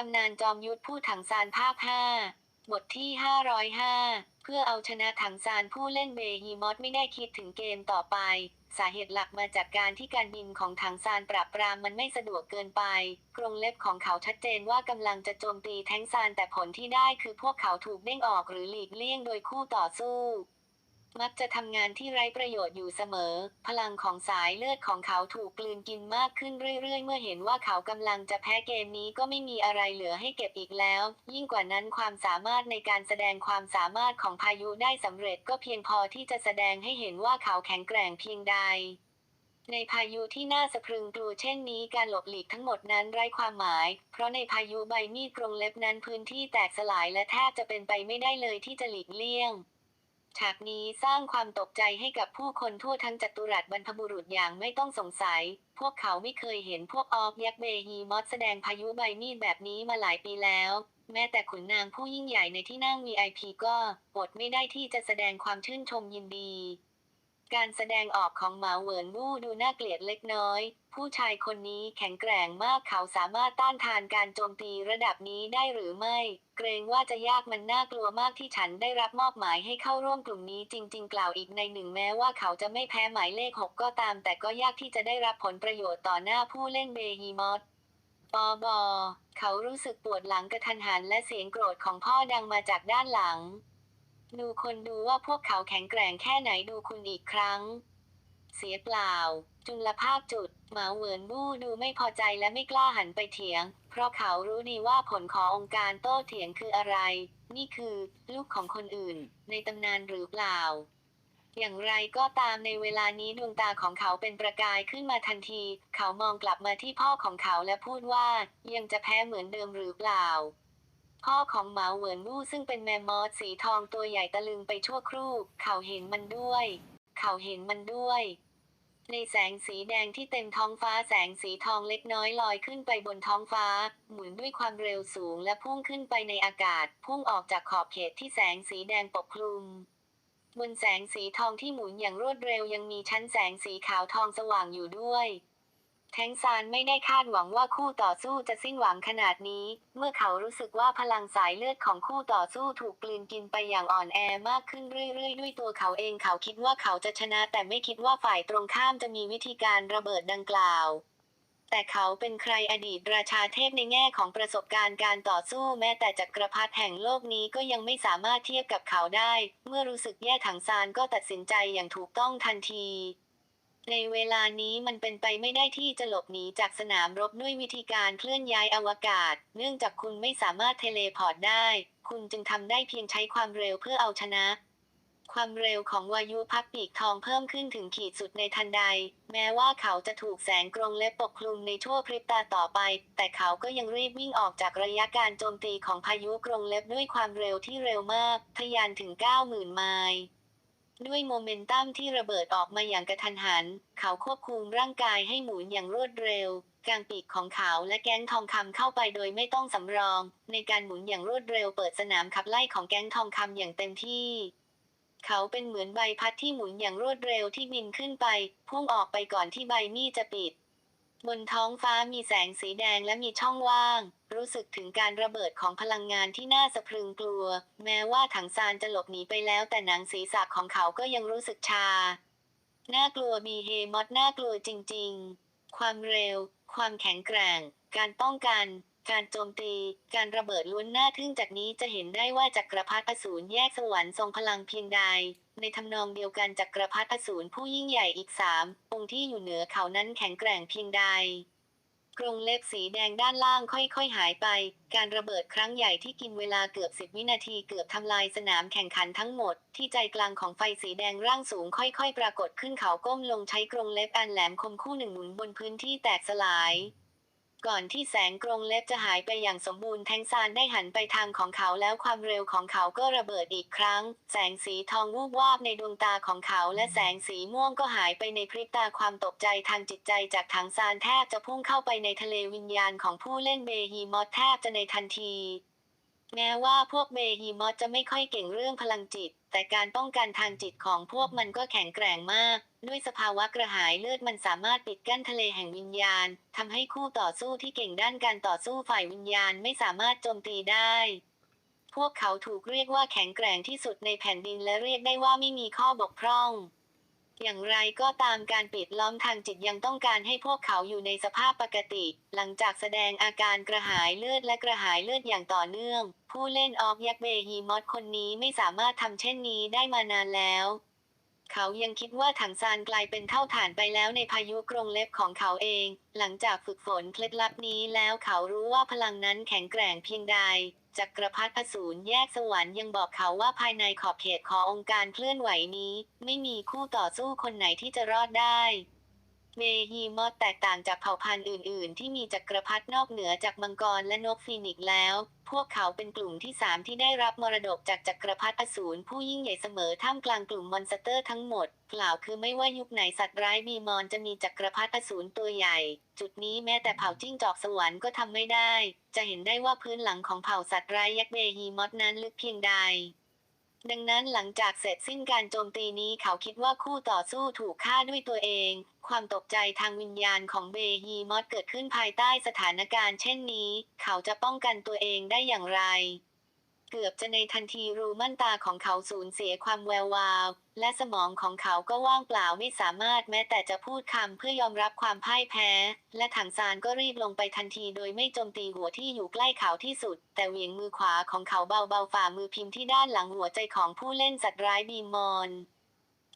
ตำนานจอมยุทธผู้ถังซานภาค 5 บทที่ 505 เพื่อเอาชนะถังซานผู้เล่นเบฮีมอสไม่ได้คิดถึงเกมต่อไป สาเหตุหลักมาจากการที่การบินของถังซานปราบปรามมันไม่สะดวกเกินไป กรงเล็บของเขาชัดเจนว่ากำลังจะโจมตีแทงซานแต่ผลที่ได้คือพวกเขาถูกเด้งออกหรือหลีกเลี่ยงโดยคู่ต่อสู้ มักจะทำงานที่ไร้ประโยชน์อยู่เสมอ พลังของสายเลือดของเขาถูกกลืนกินมากขึ้นเรื่อย ๆ เมื่อเห็นว่าเขากำลังจะแพ้เกมนี้ก็ไม่มีอะไรเหลือให้เก็บอีกแล้ว ยิ่งกว่านั้นความสามารถในการแสดงความสามารถของพายุได้สำเร็จก็เพียงพอที่จะแสดงให้เห็นว่าเขาแข็งแกร่งเพียงใดในพายุที่น่าสะพรึงกลัวเช่นนี้การหลบหลีกทั้งหมดนั้นไร้ความหมาย เพราะในพายุใบมีดกรงเล็บนั้นพื้นที่แตกสลายและแทบจะเป็นไปไม่ได้เลยที่จะหลีกเลี่ยง ฉากนี้สร้างความตกใจให้กับผู้คนทั่วทั้งจัตุรัสบรรพบุรุษอย่างไม่ต้องสงสัย พวกเขาไม่เคยเห็นพวกออฟยักษ์เบฮีมอสแสดงพายุใบมีดแบบนี้มาหลายปีแล้ว แม้แต่ขุนนางผู้ยิ่งใหญ่ในที่นั่ง VIP ก็อดไม่ได้ที่จะแสดงความชื่นชมยินดี การแสดงออกของหมาเหวินวู่ดูน่าเกลียดเล็กน้อย ผู้ชายคนนี้แข็งแกร่งมากเขาสามารถต้านทานการโจมตีระดับนี้ได้หรือไม่ เกรงว่าจะยากมันน่ากลัวมากที่ฉันได้รับมอบหมายให้เข้าร่วมกลุ่มนี้จริง ๆ กล่าวอีกในหนึ่งแม้ว่าเขาจะไม่แพ้หมายเลขหกก็ตาม แต่ก็ยากที่จะได้รับผลประโยชน์ต่อหน้าผู้เล่นเบฮีมอสปอบอเขารู้สึกปวดหลังกระทันหันและเสียงโกรธของพ่อดังมาจากด้านหลัง ดูคนดูว่าพวกเขาแข็งแกร่งแค่ไหนดูคุณอีกครั้ง เสียเปล่า จุลภาคจุดหมาเหวินบู้ดูไม่พอใจและไม่กล้าหันไปเถียง เพราะเขารู้ดีว่าผลขององค์การโต้เถียงคืออะไร นี่คือ ลูกของคนอื่น ในตำนานหรือเปล่า อย่างไรก็ตามในเวลานี้ดวงตาของเขาเป็นประกายขึ้นมาทันที เขามองกลับมาที่พ่อของเขาและพูดว่า ยังจะแพ้เหมือนเดิมหรือเปล่า พ่อของหมาเหวินวู่ซึ่งเป็นแมมมอสสีทองตัวใหญ่ตะลึงไปชั่วครู่ เขาเห็นมันด้วย เขาเห็นมันด้วย ในแสงสีแดงที่เต็มท้องฟ้าแสงสีทองเล็กน้อยลอยขึ้นไปบนท้องฟ้า หมุนด้วยความเร็วสูงและพุ่งขึ้นไปในอากาศ พุ่งออกจากขอบเขตที่แสงสีแดงปกคลุมบนแสงสีทองที่หมุนอย่างรวดเร็วยังมีชั้นแสงสีขาวทองสว่างอยู่ด้วย แทงซานไม่ได้คาดหวังว่าคู่ต่อสู้จะสิ้นหวังขนาดนี้ เมื่อเขารู้สึกว่าพลังสายเลือดของคู่ต่อสู้ถูกกลืนกินไปอย่างอ่อนแอมากขึ้นเรื่อยๆ ด้วยตัวเขาเองเขาคิดว่าเขาจะชนะ แต่ไม่คิดว่าฝ่ายตรงข้ามจะมีวิธีการระเบิดดังกล่าว แต่เขาเป็นใครอดีตราชาเทพในแง่ของประสบการณ์การต่อสู้แม้แต่จักรพรรดิแห่งโลกนี้ก็ยังไม่สามารถเทียบกับเขาได้ เมื่อรู้สึกแย่ถังซานก็ตัดสินใจอย่างถูกต้องทันที ในเวลานี้มันเป็นไปไม่ได้ที่จะหลบหนีจากสนามรบด้วยวิธีการเคลื่อนย้ายอวกาศ เนื่องจากคุณไม่สามารถเทเลพอร์ตได้ คุณจึงทำได้เพียงใช้ความเร็วเพื่อเอาชนะ ความเร็วของวายุพักปีกทองเพิ่มขึ้นถึงขีดสุดในทันใด แม้ว่าเขาจะถูกแสงกรงเล็บปกคลุมในชั่วพริบตาต่อไป แต่เขาก็ยังรีบวิ่งออกจากระยะการโจมตีของพายุกรงเล็บด้วยความเร็วที่เร็วมาก ทะยานถึง 90,000 ไมล์ ด้วยโมเมนตัมที่ระเบิดออกมาอย่างกระทันหัน เขาควบคุมร่างกายให้หมุนอย่างรวดเร็ว กลางปีกของเขาและแก๊งทองคำเข้าไปโดยไม่ต้องสำรอง ในการหมุนอย่างรวดเร็วเปิดสนามขับไล่ของแก๊งทองคำอย่างเต็มที่ เขาเป็นเหมือนใบพัดที่หมุนอย่างรวดเร็วที่บินขึ้นไป พุ่งออกไปก่อนที่ใบมีดจะปิด บนท้องฟ้ามีแสงสีแดงและมีช่องว่าง รู้สึกถึงการระเบิดของพลังงานที่น่าสะพรึงกลัว แม้ว่าถังซานจะหลบหนีไปแล้วแต่หนังศีรษะของเขาก็ยังรู้สึกชา น่ากลัวมีเฮมอดน่ากลัวจริง ๆ ความเร็ว ความแข็งแกร่ง การป้องกัน การโจมตี การระเบิดล้วนน่าทึ่งจากนี้จะเห็นได้ว่าจักรพรรดิอสูรแยกสวรรค์ทรงพลังเพียงใด ในทำนองเดียวกันจักรพรรดิอสูรผู้ยิ่งใหญ่อีกสามองค์ที่อยู่เหนือเขานั้นแข็งแกร่งเพียงใดกรงเล็บสีแดงด้านล่างค่อยๆ หายไป การระเบิดครั้งใหญ่ที่กินเวลาเกือบสิบวินาทีเกือบทำลายสนามแข่งขันทั้งหมด ที่ใจกลางของไฟสีแดงร่างสูงค่อยๆ ปรากฏขึ้นเขาก้มลงใช้กรงเล็บอันแหลมคมคู่หนึ่งหมุนบนพื้นที่แตกสลาย ก่อนที่แสงกรงเล็บจะหายไปอย่างสมบูรณ์แทงซานได้หันไปทางของเขาแล้วความเร็วของเขาก็ระเบิดอีกครั้ง แสงสีทองวูบวาบในดวงตาของเขาและแสงสีม่วงก็หายไปในพริบตาความตกใจทางจิตใจจากถังซานแทบจะพุ่งเข้าไปในทะเลวิญญาณของผู้เล่นเบฮีมอสแทบจะในทันที แม้ว่าพวกเบฮีมอสจะไม่ค่อยเก่งเรื่องพลังจิต แต่การป้องกันทางจิตของพวกมันก็แข็งแกร่งมาก ด้วยสภาวะกระหายเลือดมันสามารถปิดกั้นทะเลแห่งวิญญาณทำให้คู่ต่อสู้ที่เก่งด้านการต่อสู้ฝ่ายวิญญาณไม่สามารถโจมตีได้ พวกเขาถูกเรียกว่าแข็งแกร่งที่สุดในแผ่นดินและเรียกได้ว่าไม่มีข้อบกพร่อง อย่างไรก็ตามการปิดล้อมทางจิตยังต้องการให้พวกเขาอยู่ในสภาพปกติ หลังจากแสดงอาการกระหายเลือดและกระหายเลือดอย่างต่อเนื่อง ผู้เล่นออกยักษ์เบฮีมอสคนนี้ไม่สามารถทำเช่นนี้ได้มานานแล้ว เขายังคิดว่าถังซานกลายเป็นเท่าฐานไปแล้วในพายุกรงเล็บของเขาเอง หลังจากฝึกฝนเคล็ดลับนี้แล้วเขารู้ว่าพลังนั้นแข็งแกร่งเพียงใด จักรพรรดิอสูรแยกสวรรค์ยังบอกเขาว่าภายในขอบเขตขององค์การเคลื่อนไหวนี้ ไม่มีคู่ต่อสู้คนไหนที่จะรอดได้ เบฮีมอสแตกต่างจากเผ่าพันธุ์อื่น ๆ ที่มีจักรพรรดินอกเหนือจากมังกรและนกฟีนิกซ์แล้ว พวกเขาเป็นกลุ่มที่สามที่ได้รับมรดกจากจักรพรรดิอสูรผู้ยิ่งใหญ่เสมอท่ามกลางกลุ่มมอนสเตอร์ทั้งหมด กล่าวคือไม่ว่ายุคไหนสัตว์ร้ายบีมอนจะมีจักรพรรดิอสูรตัวใหญ่ จุดนี้แม้แต่เผ่าจิ้งจอกสวรรค์ก็ทำไม่ได้ จะเห็นได้ว่าพื้นหลังของเผ่าสัตว์ร้ายยักษ์เบฮีมอสนั้นลึกเพียงใด ดังนั้นหลังจากเสร็จสิ้นการโจมตีนี้เขาคิดว่าคู่ต่อสู้ถูกฆ่าด้วยตัวเอง ความตกใจทางวิญญาณของเบฮีมอสเกิดขึ้นภายใต้สถานการณ์เช่นนี้ เขาจะป้องกันตัวเองได้อย่างไร เกือบจะในทันทีรูม่านตาของเขาสูญเสียความแวววาว และสมองของเขาก็ว่างเปล่าไม่สามารถแม้แต่จะพูดคำเพื่อยอมรับความพ่ายแพ้ และถังซานก็รีบลงไปทันทีโดยไม่โจมตีหัวที่อยู่ใกล้เขาที่สุด แต่เหวี่ยงมือขวาของเขาเบาๆฝ่ามือพิมพ์ที่ด้านหลังหัวใจของผู้เล่นสัตว์ร้ายบีมอน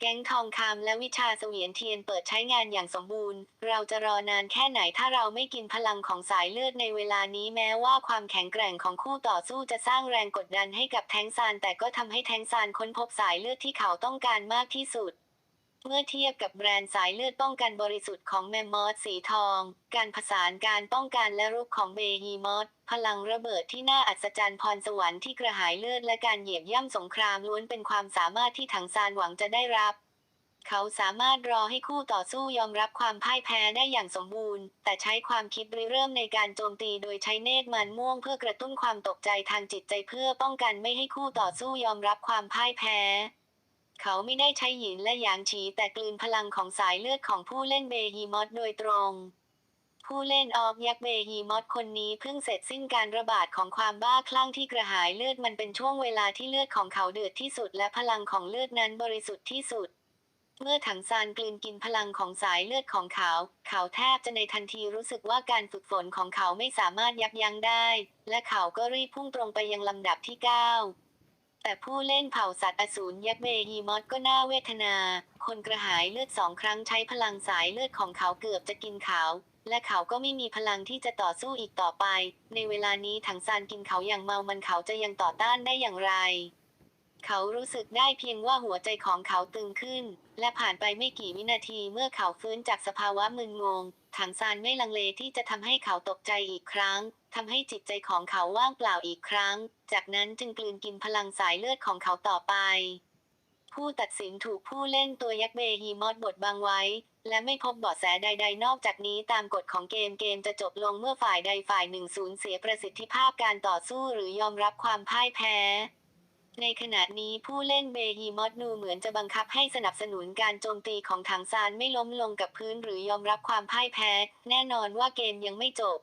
แก๊งทองคำและวิชาเสวียนเทียนเปิดใช้งานอย่างสมบูรณ์ เราจะรอนานแค่ไหนถ้าเราไม่กินพลังของสายเลือดในเวลานี้แม้ว่าความแข็งแกร่งของคู่ต่อสู้จะสร้างแรงกดดันให้กับแทงซานแต่ก็ทำให้แทงซานค้นพบสายเลือดที่เขาต้องการมากที่สุด เมื่อเทียบกับแบรนด์สายเลือดป้องกันบริสุทธิ์ของแมมมอสสีทอง การผสานการป้องกันและรุกของเบฮีมอสพลังระเบิดที่น่าอัศจรรย์พรสวรรค์ที่กระหายเลือดและการเหยียบย่ำสงครามล้วนเป็นความสามารถที่ถังซานหวังจะได้รับ เขาสามารถรอให้คู่ต่อสู้ยอมรับความพ่ายแพ้ได้อย่างสมบูรณ์ แต่ใช้ความคิดริเริ่มในการโจมตีโดยใช้เนตรมันม่วงเพื่อกระตุ้นความตกใจทางจิตใจเพื่อป้องกันไม่ให้คู่ต่อสู้ยอมรับความพ่ายแพ้ เขาไม่ได้ใช้หยินและหยางฉีแต่กลืนพลังของสายเลือดของผู้เล่นเบฮีมอสโดยตรง ผู้เล่นออกยักษ์เบฮีมอสคนนี้เพิ่งเสร็จสิ้นการระบาดของความบ้าคลั่งที่กระหายเลือดมันเป็นช่วงเวลาที่เลือดของเขาเดือดที่สุดและพลังของเลือดนั้นบริสุทธิ์ที่สุด เมื่อถังซานกลืนกินพลังของสายเลือดของเขา เขาแทบจะในทันทีรู้สึกว่าการฝึกฝนของเขาไม่สามารถยับยั้งได้ และเขาก็รีบพุ่งตรงไปยังลำดับที่ 9 แต่ผู้เล่นเผ่าสัตว์อสูรยักษ์เบฮีมอสก็น่าเวทนา คนกระหายเลือดสองครั้งใช้พลังสายเลือดของเขาเกือบจะกินเขา และเขาก็ไม่มีพลังที่จะต่อสู้อีกต่อไป ในเวลานี้ถังซานกินเขาอย่างเมามันเขาจะยังต่อต้านได้อย่างไร เขารู้สึกได้เพียงว่าหัวใจของเขาตึงขึ้น และผ่านไปไม่กี่วินาทีเมื่อเขาฟื้นจากสภาวะมึนงง ถังซานไม่ลังเลที่จะทำให้เขาตกใจอีกครั้งทำให้จิตใจของเขาว่างเปล่าอีกครั้ง จากนั้นจึงกลืนกินพลังสายเลือดของเขาต่อไป ผู้ตัดสินถูกผู้เล่นตัวยักษ์เบฮีมอสบดบังไว้ และไม่พบเบาะแสใด ๆ นอกจากนี้ตามกฎของเกมเกมจะจบลงเมื่อฝ่ายใดฝ่ายหนึ่งสูญเสียประสิทธิภาพการต่อสู้หรือยอมรับความพ่ายแพ้ ในขณะนี้ผู้เล่นเบฮีมอสนูเหมือนจะบังคับให้สนับสนุนการโจมตีของถังซานไม่ล้มลงกับพื้นหรือยอมรับความพ่ายแพ้ แน่นอนว่าเกมยังไม่จบ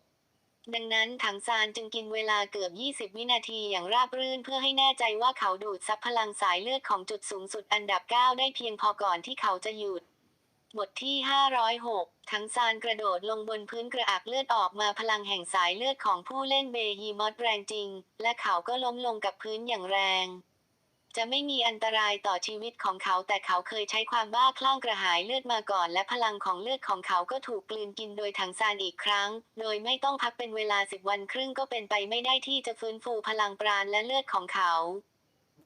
ดังนั้นถังซานจึงกินเวลาเกือบ 20 วินาทีอย่างราบรื่นเพื่อให้แน่ใจว่าเขาดูดซับพลังสายเลือดของจุดสูงสุดอันดับ 9 ได้เพียงพอก่อนที่เขาจะหยุด บทที่ 506 ทั้งซานกระโดดลงบนพื้นกระอักเลือดออกมาพลังแห่งสายเลือดของผู้เล่นเบฮีมอสแรงจริง และเขาก็ล้มลงกับพื้นอย่างแรง จะไม่มีอันตรายต่อชีวิตของเขาแต่เขาเคยใช้ความบ้าคลั่งกระหายเลือดมาก่อน และพลังของเลือดของเขาก็ถูกกลืนกินโดยถังซานอีกครั้ง โดยไม่ต้องพักเป็นเวลาสิบวันครึ่งก็เป็นไปไม่ได้ที่จะฟื้นฟูพลังปราณและเลือดของเขา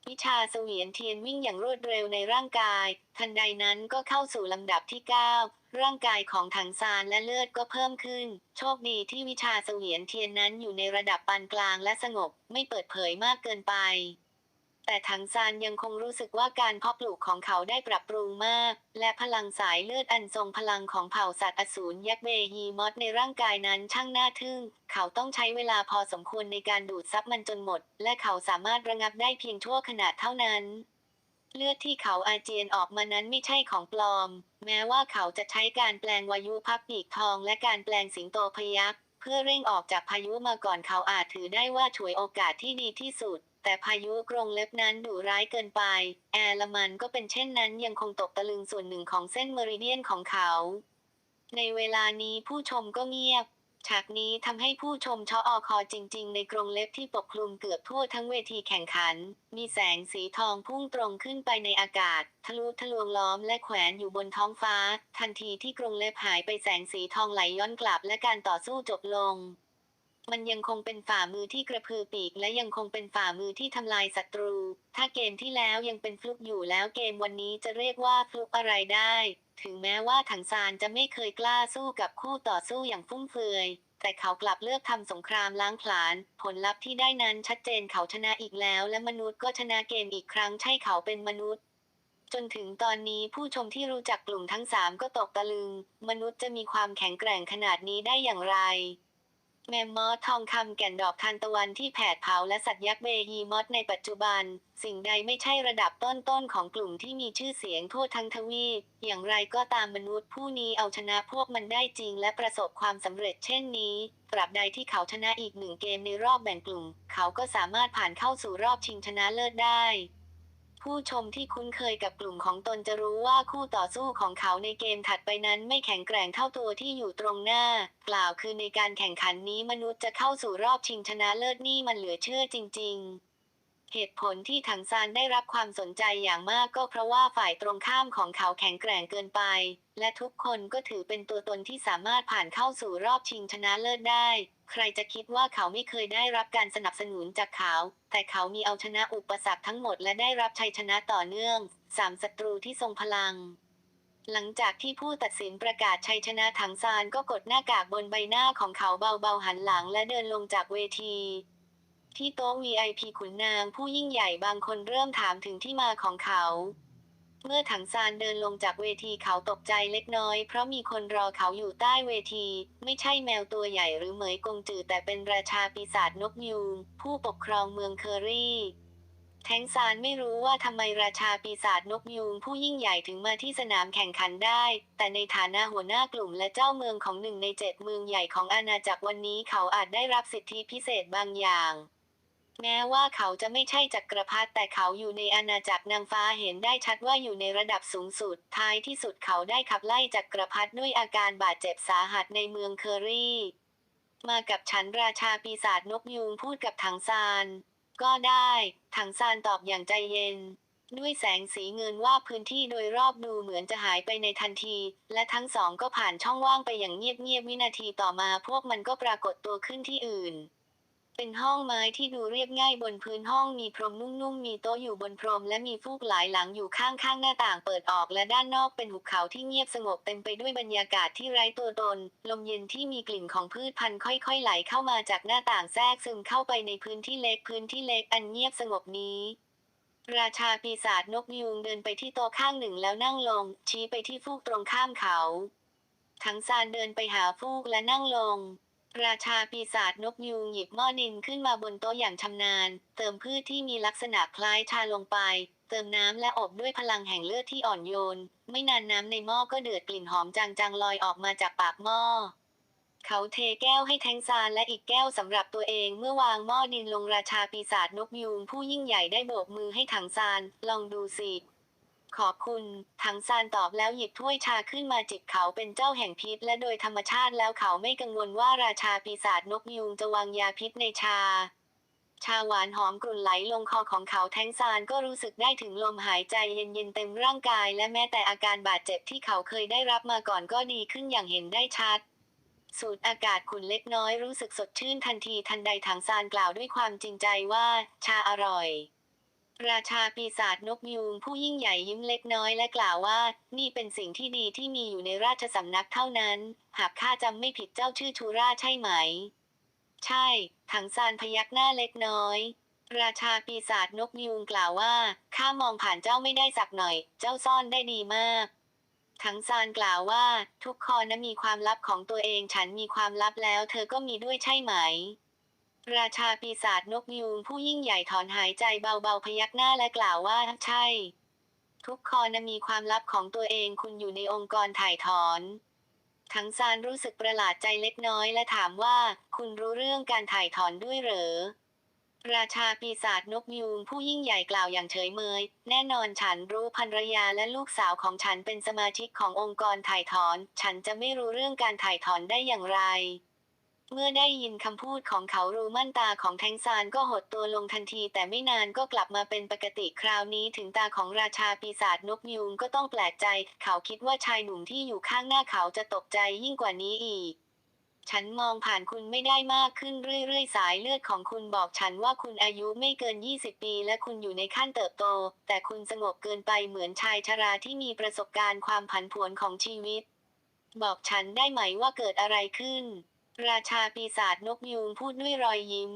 วิชาเสวียนเทียนวิ่งอย่างรวดเร็วในร่างกาย ทันใดนั้นก็เข้าสู่ลำดับที่ 9 ร่างกายของถังซานและเลือดก็เพิ่มขึ้น โชคดีที่วิชาเสวียนเทียนนั้นอยู่ในระดับปานกลางและสงบ ไม่เปิดเผยมากเกินไป แต่ถังซานยังคงรู้สึกว่าการเพาะปลูกของเขาได้ปรับปรุงมาก และพลังสายเลือดอันทรงพลังของเผ่าสัตว์อสูรยักษ์เบฮีมอสในร่างกายนั้นช่างน่าทึ่ง เขาต้องใช้เวลาพอสมควรในการดูดซับมันจนหมด และเขาสามารถระงับได้เพียงชั่วขณะเท่านั้นเลือดที่เขาอาเจียนออกมานั้นไม่ใช่ของปลอม แม้ว่าเขาจะใช้การแปลงวายุพับปีกทองและการแปลงสิงโตพยักเพื่อเร่งออกจากพายุมาก่อนเขาอาจถือได้ว่าฉวยโอกาสที่ดีที่สุด แต่พายุกรงเล็บนั้นดุร้ายเกินไป แอร์ลมันก็เป็นเช่นนั้นยังคงตกตะลึงส่วนหนึ่งของเส้นเมริเดียนของเขา ในเวลานี้ผู้ชมก็เงียบ ฉากนี้ทำให้ผู้ชมชออคอจริง ๆ ในกรงเล็บที่ปกคลุมเกือบทั่วทั้งเวทีแข่งขัน มีแสงสีทองพุ่งตรงขึ้นไปในอากาศ ทะลุทะลวงล้อมและแขวนอยู่บนท้องฟ้า ทันทีที่กรงเล็บหายไปแสงสีทองไหลย้อนกลับและการต่อสู้จบลง มันยังคงเป็นฝ่ามือที่กระพือปีก และยังคงเป็นฝ่ามือที่ทำลายศัตรู ถ้าเกมที่แล้วยังเป็นฟลุกอยู่แล้วเกมวันนี้จะเรียกว่าฟลุกอะไรได้ ถึงแม้ว่าถังซานจะไม่เคยกล้าสู้กับคู่ต่อสู้อย่างฟุ่มเฟือย แต่เขากลับเลือกทำสงครามล้างผลาญ ผลลัพธ์ที่ได้นั้นชัดเจนเขาชนะอีกแล้ว และมนุษย์ก็ชนะเกมอีกครั้งใช่เขาเป็นมนุษย์จนถึงตอนนี้ผู้ชมที่รู้จักกลุ่มทั้งสามก็ตกตะลึง มนุษย์จะมีความแข็งแกร่งขนาดนี้ได้อย่างไร แมมมอสทองคำแก่นดอกทานตะวันที่แผดเผาและสัตว์ยักษ์เบฮีมอสในปัจจุบัน สิ่งใดไม่ใช่ระดับต้นๆของกลุ่มที่มีชื่อเสียงทั่วทั้งทวีปอย่างไรก็ตามมนุษย์ผู้นี้เอาชนะพวกมันได้จริงและประสบความสำเร็จเช่นนี้ ตราบใดที่เขาชนะอีกหนึ่งเกมในรอบแบ่งกลุ่ม เขาก็สามารถผ่านเข้าสู่รอบชิงชนะเลิศได้ ผู้ชมที่คุ้นเคยกับกลุ่มของตนจะรู้ว่าคู่ต่อสู้ของเขาในเกมถัดไปนั้นไม่แข็งแกร่งเท่าตัวที่อยู่ตรงหน้า กล่าวคือในการแข่งขันนี้มนุษย์จะเข้าสู่รอบชิงชนะเลิศนี่มันเหลือเชื่อจริง ๆเหตุผลที่ถังซานได้รับความสนใจอย่างมากก็เพราะว่าฝ่ายตรงข้ามของเขาแข็งแกร่งเกินไป และทุกคนก็ถือเป็นตัวตนที่สามารถผ่านเข้าสู่รอบชิงชนะเลิศได้ ใครจะคิดว่าเขาไม่เคยได้รับการสนับสนุนจากเขา แต่เขามีเอาชนะอุปสรรคทั้งหมดและได้รับชัยชนะต่อเนื่องสามศัตรูที่ทรงพลัง หลังจากที่ผู้ตัดสินประกาศชัยชนะถังซานก็กดหน้ากากบนใบหน้าของเขาเบาๆหันหลังและเดินลงจากเวทีที่โต๊ะ VIP ขุนนางผู้ยิ่งใหญ่บางคนเริ่มถามถึงที่มาของเขา เมื่อถังซานเดินลงจากเวทีเขาตกใจเล็กน้อย เพราะมีคนรอเขาอยู่ใต้เวที ไม่ใช่แมวตัวใหญ่หรือเหมยกงจือแต่เป็นราชาปีศาจนกยูงผู้ปกครองเมืองเคอรี่แทงซานไม่รู้ว่าทำไมราชาปีศาจนกยูงผู้ยิ่งใหญ่ถึงมาที่สนามแข่งขันได้ แต่ในฐานะหัวหน้ากลุ่มและเจ้าเมืองของหนึ่งในเจ็ดเมืองใหญ่ของอาณาจักรวันนี้เขาอาจได้รับสิทธิพิเศษบางอย่าง แม้ว่าเขาจะไม่ใช่จักรพรรดิแต่เขาอยู่ในอาณาจักรนางฟ้าเห็นได้ชัดว่าอยู่ในระดับสูงสุด ท้ายที่สุดเขาได้ขับไล่จักรพรรดิด้วยอาการบาดเจ็บสาหัสในเมืองเคอรี่ มากับฉันราชาปีศาจนกยูงพูดกับถังซาน ก็ได้ ถังซานตอบอย่างใจเย็น ด้วยแสงสีเงินว่าพื้นที่โดยรอบดูเหมือนจะหายไปในทันที และทั้งสองก็ผ่านช่องว่างไปอย่างเงียบๆวินาทีต่อมาพวกมันก็ปรากฏตัวขึ้นที่อื่น เป็นห้องไม้ที่ดูเรียบง่ายบนพื้นห้องมีพรมนุ่มๆ มีโต๊ะอยู่บนพรมและมีฟูกหลายหลังอยู่ข้างๆ หน้าต่างเปิดออกและด้านนอกเป็นหุบเขาที่เงียบสงบเต็มไปด้วยบรรยากาศที่ไร้ตัวตน ลมเย็นที่มีกลิ่นของพืชพันธุ์ค่อยๆ ไหลเข้ามาจากหน้าต่างแทรกซึมเข้าไปในพื้นที่เล็กพื้นที่เล็กอันเงียบสงบนี้ ราชาปีศาจนกยูงเดินไปที่โต๊ะข้างหนึ่งแล้วนั่งลง ชี้ไปที่ฟูกตรงข้ามเขา ทั้งซานเดินไปหาฟูกและนั่งลง ราชาปีศาจนกยูงหยิบหม้อดินขึ้นมาบนโต๊ะอย่างชำนาญ เติมพืชที่มีลักษณะคล้ายชาลงไป เติมน้ำและอบด้วยพลังแห่งเลือดที่อ่อนโยน ไม่นานน้ำในหม้อก็เดือดกลิ่นหอมจางๆลอยออกมาจากปากหม้อ เขาเทแก้วให้แทงซานและอีกแก้วสำหรับตัวเองเมื่อวางหม้อดินลงราชาปีศาจนกยูงผู้ยิ่งใหญ่ได้โบกมือให้ถังซาน ลองดูสิ ขอบคุณ ถังซานตอบแล้วหยิบถ้วยชาขึ้นมาจิบเขาเป็นเจ้าแห่งพิษ และโดยธรรมชาติแล้วเขาไม่กังวลว่าราชาปีศาจนกยูงจะวางยาพิษในชา ชาหวานหอมกลุ่นไหลลงคอของเขาแทงซานก็รู้สึกได้ถึงลมหายใจเย็นๆเต็มร่างกาย และแม้แต่อาการบาดเจ็บที่เขาเคยได้รับมาก่อนก็ดีขึ้นอย่างเห็นได้ชัดสูดอากาศขุ่นเล็กน้อยรู้สึกสดชื่นทันทีทันใดถังซานกล่าวด้วยความจริงใจว่า ชาอร่อย ราชาปีศาจนกยูงผู้ยิ่งใหญ่ยิ้มเล็กน้อยและกล่าวว่า นี่เป็นสิ่งที่ดีที่มีอยู่ในราชสำนักเท่านั้น หากข้าจำไม่ผิดเจ้าชื่อชูราใช่ไหม ใช่ ถังซานพยักหน้าเล็กน้อย ราชาปีศาจนกยูงกล่าวว่าข้ามองผ่านเจ้าไม่ได้สักหน่อย เจ้าซ่อนได้ดีมากถังซานกล่าวว่า ทุกคนนะมีความลับของตัวเองฉันมีความลับแล้ว เธอก็มีด้วยใช่ไหม ราชาปีศาจนกยูงผู้ยิ่งใหญ่ถอนหายใจเบาๆพยักหน้าและกล่าวว่าใช่ ทุกคนมีความลับของตัวเองคุณอยู่ในองค์กรถ่ายถอนถังซานรู้สึกประหลาดใจเล็กน้อยและถามว่า คุณรู้เรื่องการถ่ายถอนด้วยเหรอ ราชาปีศาจนกยูงผู้ยิ่งใหญ่กล่าวอย่างเฉยเมย แน่นอนฉันรู้ภรรยาและลูกสาวของฉันเป็นสมาชิกขององค์กรถ่ายถอน ฉันจะไม่รู้เรื่องการถ่ายถอนได้อย่างไร เมื่อได้ยินคำพูดของเขารูมั่นตาของแทงซานก็หดตัวลงทันที แต่ไม่นานก็กลับมาเป็นปกติคราวนี้ถึงตาของราชาปีศาจนกยูงก็ต้องแปลกใจ เขาคิดว่าชายหนุ่มที่อยู่ข้างหน้าเขาจะตกใจยิ่งกว่านี้อีก ฉันมองผ่านคุณไม่ได้มากขึ้นเรื่อยๆ สายเลือดของคุณบอกฉันว่าคุณอายุไม่เกิน 20 ปี และคุณอยู่ในขั้นเติบโต แต่คุณสงบเกินไปเหมือนชายชราที่มีประสบการณ์ความผันผวนของชีวิต บอกฉันได้ไหมว่าเกิดอะไรขึ้น ราชาปีศาจนกยูงพูดด้วยรอยยิ้ม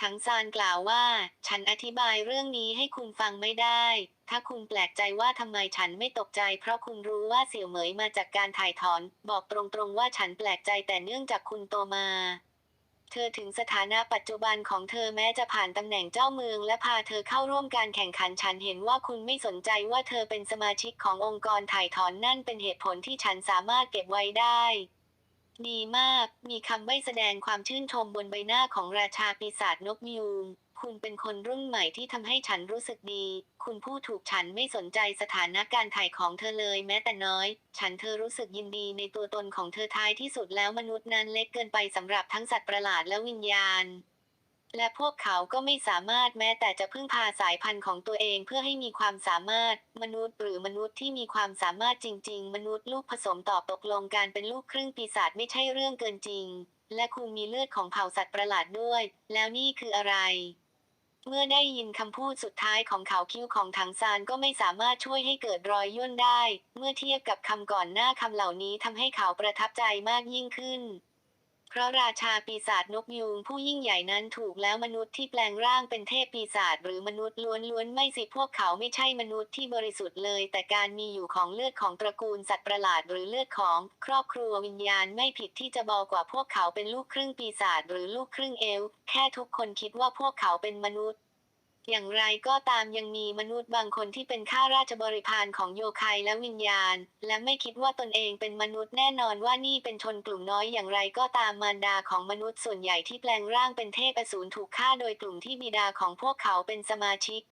ถังซานกล่าวว่า ฉันอธิบายเรื่องนี้ให้คุณฟังไม่ได้ ถ้าคุณแปลกใจว่าทำไมฉันไม่ตกใจ เพราะคุณรู้ว่าเสี่ยวเหมยมาจากการถ่ายถอน บอกตรงๆว่าฉันแปลกใจแต่เนื่องจากคุณโตมาเธอถึงสถานะปัจจุบันของเธอแม้จะผ่านตำแหน่งเจ้าเมือง และพาเธอเข้าร่วมการแข่งขันฉันเห็นว่าคุณไม่สนใจว่าเธอเป็นสมาชิกขององค์กรถ่ายถอนนั่นเป็นเหตุผลที่ฉันสามารถเก็บไว้ได้ ดีมาก มีคำใบ้แสดงความชื่นชมบนใบหน้าของราชาปีศาจนกยูงคุณเป็นคนรุ่นใหม่ที่ทำให้ฉันรู้สึกดี คุณผู้ถูกฉันไม่สนใจสถานะการถ่ายของเธอเลยแม้แต่น้อย ฉันเธอรู้สึกยินดีในตัวตนของเธอท้ายที่สุดแล้วมนุษย์นั้นเล็กเกินไปสำหรับทั้งสัตว์ประหลาดและวิญญาณ และพวกเขาก็ไม่สามารถแม้แต่จะพึ่งพาสายพันธุ์ของตัวเองเพื่อให้มีความสามารถ มนุษย์หรือมนุษย์ที่มีความสามารถจริง ๆ มนุษย์ลูกผสมตอบตกลงการเป็นลูกครึ่งปีศาจไม่ใช่เรื่องเกินจริง และคุณมีเลือดของเผ่าสัตว์ประหลาดด้วย แล้วนี่คืออะไร เมื่อได้ยินคำพูดสุดท้ายของเขาคิ้วของถังซานก็ไม่สามารถช่วยให้เกิดรอยย่นได้ เมื่อเทียบกับคำก่อนหน้าคำเหล่านี้ทำให้เขาประทับใจมากยิ่งขึ้น เพราะราชาปีศาจนกยูงผู้ยิ่งใหญ่นั้นถูกแล้วมนุษย์ที่แปลงร่างเป็นเทพปีศาจหรือมนุษย์ล้วนๆไม่สิพวกเขาไม่ใช่มนุษย์ที่บริสุทธิ์เลย แต่การมีอยู่ของเลือดของตระกูลสัตว์ประหลาดหรือเลือดของ ครอบครัววิญญาณไม่ผิดที่จะบอกว่าพวกเขาเป็นลูกครึ่งปีศาจหรือลูกครึ่งเอล แค่ทุกคนคิดว่าพวกเขาเป็นมนุษย์ อย่างไรก็ตามยังมีมนุษย์บางคนที่เป็นข้าราชบริพารของโยคายและวิญญาณ และไม่คิดว่าตนเองเป็นมนุษย์แน่นอนว่านี่เป็นชนกลุ่มน้อยอย่างไรก็ตามมารดาของมนุษย์ส่วนใหญ่ที่แปลงร่างเป็นเทพอสูรถูกฆ่าโดยกลุ่มที่บิดาของพวกเขาเป็นสมาชิก